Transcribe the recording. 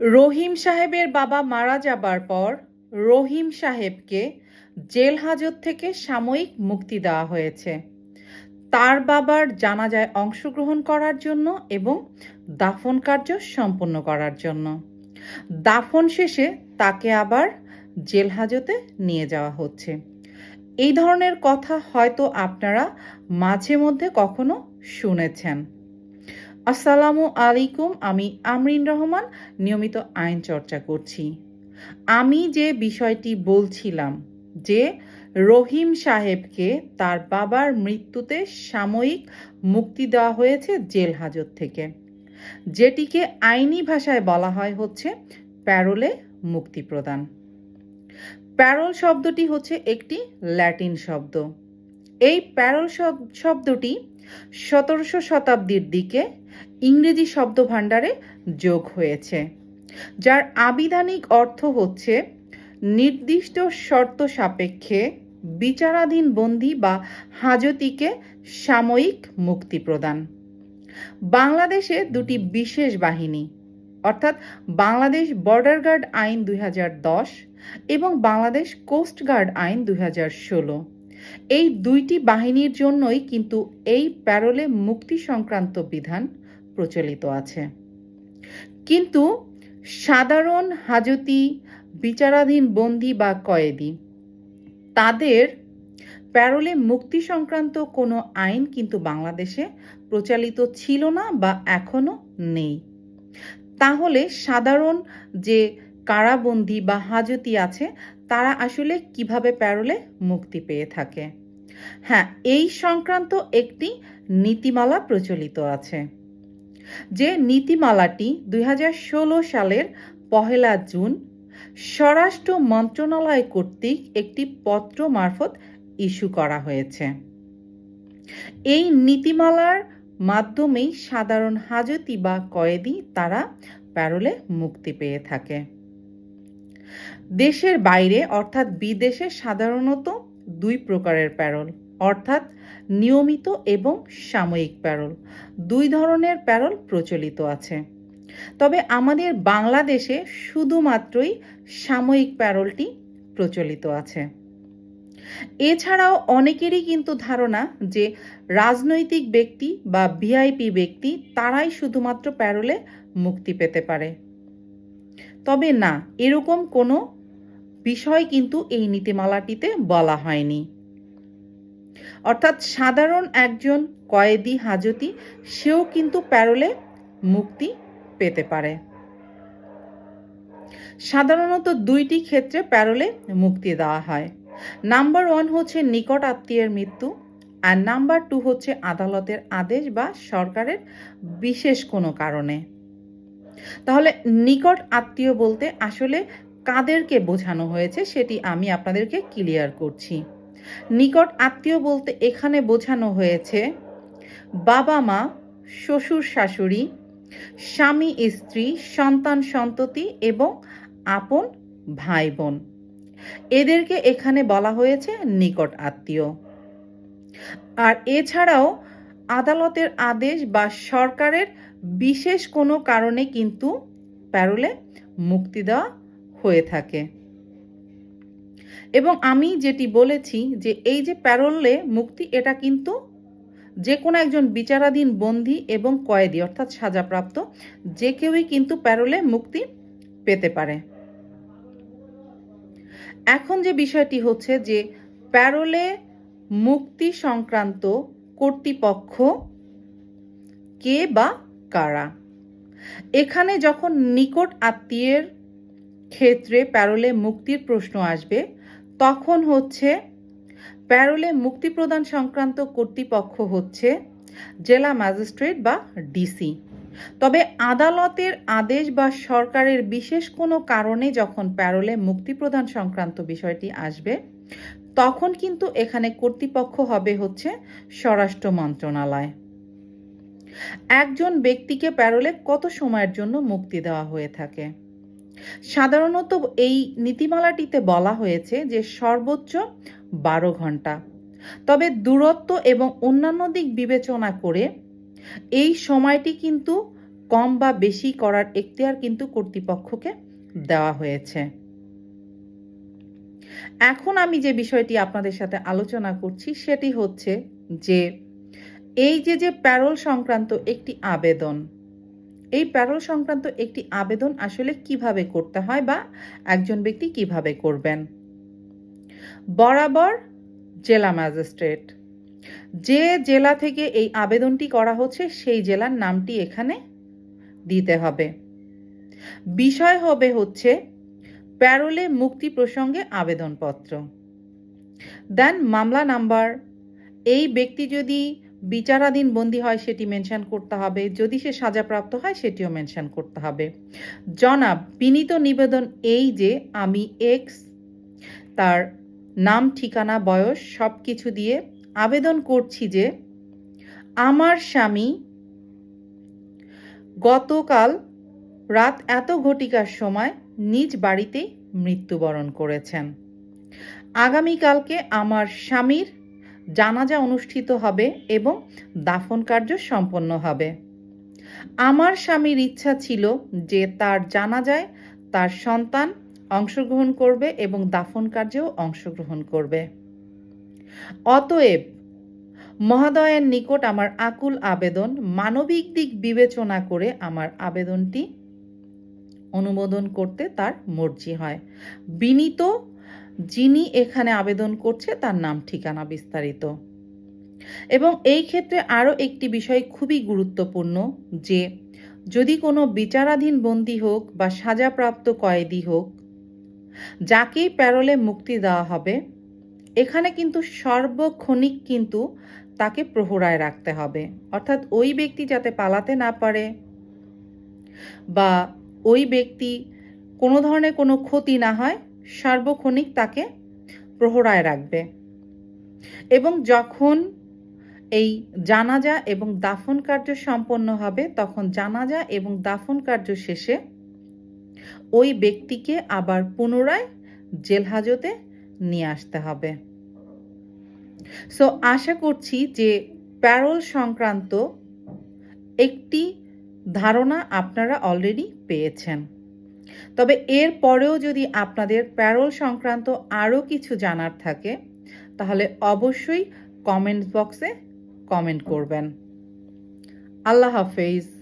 রহিম সাহেবের বাবা মারা যাবার পর রহিম সাহেবকে জেল হাজত থেকে সাময়িক মুক্তি দেওয়া হয়েছে। তার বাবার জানাজায় অংশগ্রহণ করার জন্য এবং দাফন কার্য সম্পন্ন করার জন্য। দাফন শেষে তাকে আবার জেল হাজতে নিয়ে যাওয়া হচ্ছে। এই ধরনের কথা হয়তো আপনারা মাঝে মধ্যে কখনো শুনেছেন। আসসালামু আলাইকুম, আমি আমরিন রহমান, নিয়মিত আইন চর্চা করছি। আমি যে বিষয়টি বলছিলাম যে রহিম সাহেবকে তার বাবার মৃত্যুতে সাময়িক মুক্তি দেওয়া হয়েছে জেল হাজত থেকে। যেটিকে আইনি ভাষায় বলা হয় হচ্ছে প্যারোলে মুক্তি প্রদান। প্যারোল শব্দটি হচ্ছে একটি ল্যাটিন শব্দ। এই প্যারোল শব্দটি সতেরোশো শতাব্দীর দিকে ইংরেজি শব্দ ভাণ্ডারে যোগ হয়েছে, যার আবিধানিক অর্থ হচ্ছে নির্দিষ্ট শর্ত সাপেক্ষে বিচারাধীন বন্দী বা হাজতিকে সাময়িক মুক্তি প্রদান। বাংলাদেশে দুটি বিশেষ বাহিনী, অর্থাৎ বাংলাদেশ বর্ডার গার্ড আইন দুই হাজার দশ এবং বাংলাদেশ কোস্ট গার্ড আইন দুই হাজার ষোলো। এই দুইটি বাহিনীর জন্যই কিন্তু এই প্যারোলে মুক্তি সংক্রান্ত বিধান প্রচলিত আছে। কিন্তু সাধারণ হাজতি, বিচারাধীন বন্দী বা কয়েদি, তাদের প্যারোলে মুক্তি সংক্রান্ত কোনো আইন কিন্তু বাংলাদেশে প্রচলিত ছিল না বা এখনও নেই। তাহলে সাধারণ যে কারাবন্দী বা হাজতি আছে, তারা আসলে কীভাবে প্যারোলে মুক্তি পেয়ে থাকে? হ্যাঁ এই সংক্রান্ত একটি নীতিমালা প্রচলিত আছে। যে নীতিমালাটি দুই হাজার ষোলো সালের পহেলা জুন স্বরাষ্ট্র মন্ত্রণালয় কর্তৃক একটি পত্র মারফত ইস্যু করা হয়েছে। এই নীতিমালার মাধ্যমেই সাধারণ হাজতি বা কয়েদি তারা প্যারোলে মুক্তি পেয়ে থাকে। দেশের বাইরে অর্থাৎ বিদেশে সাধারণত দুই প্রকারের প্যারোল। অর্থাৎ নিয়মিত এবং সাময়িক প্যারোল। দুই ধরনের প্যারল প্রচলিত আছে। তবে আমাদের বাংলাদেশে শুধুমাত্রই সাময়িক প্যারলটি প্রচলিত আছে। এছাড়াও অনেকেরই কিন্তু ধারণা যে রাজনৈতিক ব্যক্তি বা ভিআইপি ব্যক্তি তারাই শুধুমাত্র প্যারোলে মুক্তি পেতে পারে। তবে না, এরকম কোনো বিষয় কিন্তু এই নীতিমালাটিতে বলা হয়নি। অর্থাৎ সাধারণ একজন কয়েদি হাজতি, সেও কিন্তু প্যারোলে মুক্তি পেতে পারে। সাধারণত দুইটি ক্ষেত্রে প্যারোলে মুক্তি দেওয়া হয়। নাম্বার ওয়ান হচ্ছে নিকট আত্মীয়ের মৃত্যু আর নাম্বার টু হচ্ছে আদালতের আদেশ বা সরকারের বিশেষ কোনো কারণে। তাহলে নিকট আত্মীয় বলতে আসলে কাদেরকে বোঝানো হয়েছে সেটি আমি আপনাদেরকে ক্লিয়ার করছি। নিকট আত্মীয় বলতে এখানে বোঝানো হয়েছে, বাবা মা, শ্বশুর শাশুড়ি, স্বামী, স্ত্রী, সন্তান, সন্ততি এবং আপন ভাই, বোন। এদেরকে এখানে বলা হয়েছে নিকট আত্মীয়। আর এছাড়াও আদালতের আদেশ বা সরকারের বিশেষ কোনো কারণে কিন্তু প্যারোলে মুক্তি দেওয়া হয়ে থাকে। এবং আমি যেটি বলেছি যে এই যে প্যারোলে মুক্তি, এটা কিন্তু যে কোনো একজন বিচারাধীন বন্দী এবং কয়েদি, অর্থাৎ সাজাপ্রাপ্ত, যে কেউই কিন্তু প্যারোলে মুক্তি পেতে পারে। এখন যে বিষয়টি হচ্ছে যে প্যারোলে মুক্তি সংক্রান্ত কর্তৃপক্ষ কে বা কারা? এখানে যখন নিকট আত্মীয়ের ক্ষেত্রে প্যারোলে মুক্তির প্রশ্ন আসবে তখন হচ্ছে প্যারোলে মুক্তি প্রদান সংক্রান্ত কর্তৃপক্ষ হচ্ছে জেলা ম্যাজিস্ট্রেট বা ডিসি। তবে আদালতের আদেশ বা সরকারের বিশেষ কোনো কারণে যখন প্যারোলে মুক্তি প্রদান সংক্রান্ত বিষয়টি আসবে, তখন কিন্তু এখানে কর্তৃপক্ষ হবে হচ্ছে স্বরাষ্ট্র মন্ত্রণালয়। একজন ব্যক্তিকে প্যারোলে কত সময়ের জন্য মুক্তি দেওয়া হয়ে থাকে? সাধারণত এই নীতিমালাটিতে বলা হয়েছে যে সর্বোচ্চ বারো ঘণ্টা। তবে দূরত্ব এবং অন্যান্য দিক বিবেচনা করে এই সময়টি কিন্তু কম বা বেশি করার এখতিয়ার কিন্তু কর্তৃপক্ষকে দেওয়া হয়েছে। এখন আমি যে বিষয়টি আপনাদের সাথে আলোচনা করছি সেটি হচ্ছে যে এই যে যে প্যারোল সংক্রান্ত একটি আবেদন এই প্যারোল সংক্রান্ত একটি আবেদন আসলে কীভাবে করতে হয় বা একজন ব্যক্তি কীভাবে করবেন? বরাবর জেলা ম্যাজিস্ট্রেট। যে জেলা থেকে এই আবেদনটি করা হচ্ছে সেই জেলার নামটি এখানে দিতে হবে। বিষয় হবে হচ্ছে প্যারোলে মুক্তি প্রসঙ্গে আবেদনপত্র। দেন মামলা নাম্বার। এই ব্যক্তি যদি বিচারাধীন বন্দী হয় সেটি মেনশন করতে হবে। যদি সে সাজাপ্রাপ্ত হয়, সেটিও মেনশন করতে হবে। জনাব, বিনীত নিবেদন এই যে আমি এক্স তার নাম, ঠিকানা, বয়স সব কিছু দিয়ে আবেদন করছি যে আমার স্বামী গতকাল রাত এত ঘটিকার সময় নিজ বাড়িতেই মৃত্যুবরণ করেছেন। আগামীকালকে আমার স্বামীর জানাজা অনুষ্ঠিত হবে এবং দাফন কার্য সম্পন্ন হবে। আমার স্বামীর ইচ্ছা ছিল যে তার জানাজায় তার সন্তান অংশগ্রহণ করবে এবং দাফন কার্যেও অংশগ্রহণ করবে। অতএব মহোদয়ের নিকট আমার আকুল আবেদন, মানবিক দিক বিবেচনা করে আমার আবেদনটি অনুমোদন করতে তার মর্জি হয়। বিনীত যিনি এখানে আবেদন করছে তার নাম, ঠিকানা বিস্তারিত। এবং এই ক্ষেত্রে আরও একটি বিষয় খুবই গুরুত্বপূর্ণ যে, যদি কোনো বিচারাধীন বন্দী হোক বা সাজাপ্রাপ্ত কয়েদি হোক, যাকেই প্যারোলে মুক্তি দেওয়া হবে, এখানে কিন্তু সর্বক্ষণিক কিন্তু তাকে প্রহরায় রাখতে হবে। অর্থাৎ ওই ব্যক্তি যাতে পালাতে না পারে বা ওই ব্যক্তি কোনো ধরনের কোনো ক্ষতি না হয় সার্বক্ষণিক তাকে প্রহরায় রাখবে। এবং যখন এই জানাজা এবং দাফন কার্য সম্পন্ন হবে, তখন জানাজা এবং দাফন কার্য শেষে ওই ব্যক্তিকে আবার পুনরায় জেলহাজতে নিয়ে আসতে হবে। সো আশা করছি যে প্যারোল সংক্রান্ত একটি ধারণা আপনারা অলরেডি পেয়েছেন। তবে এর পরেও যদি আপনাদের প্যারোল সংক্রান্ত আরও কিছু জানার থাকে, তাহলে অবশ্যই কমেন্ট বক্সে কমেন্ট করবেন। আল্লাহ হাফেজ।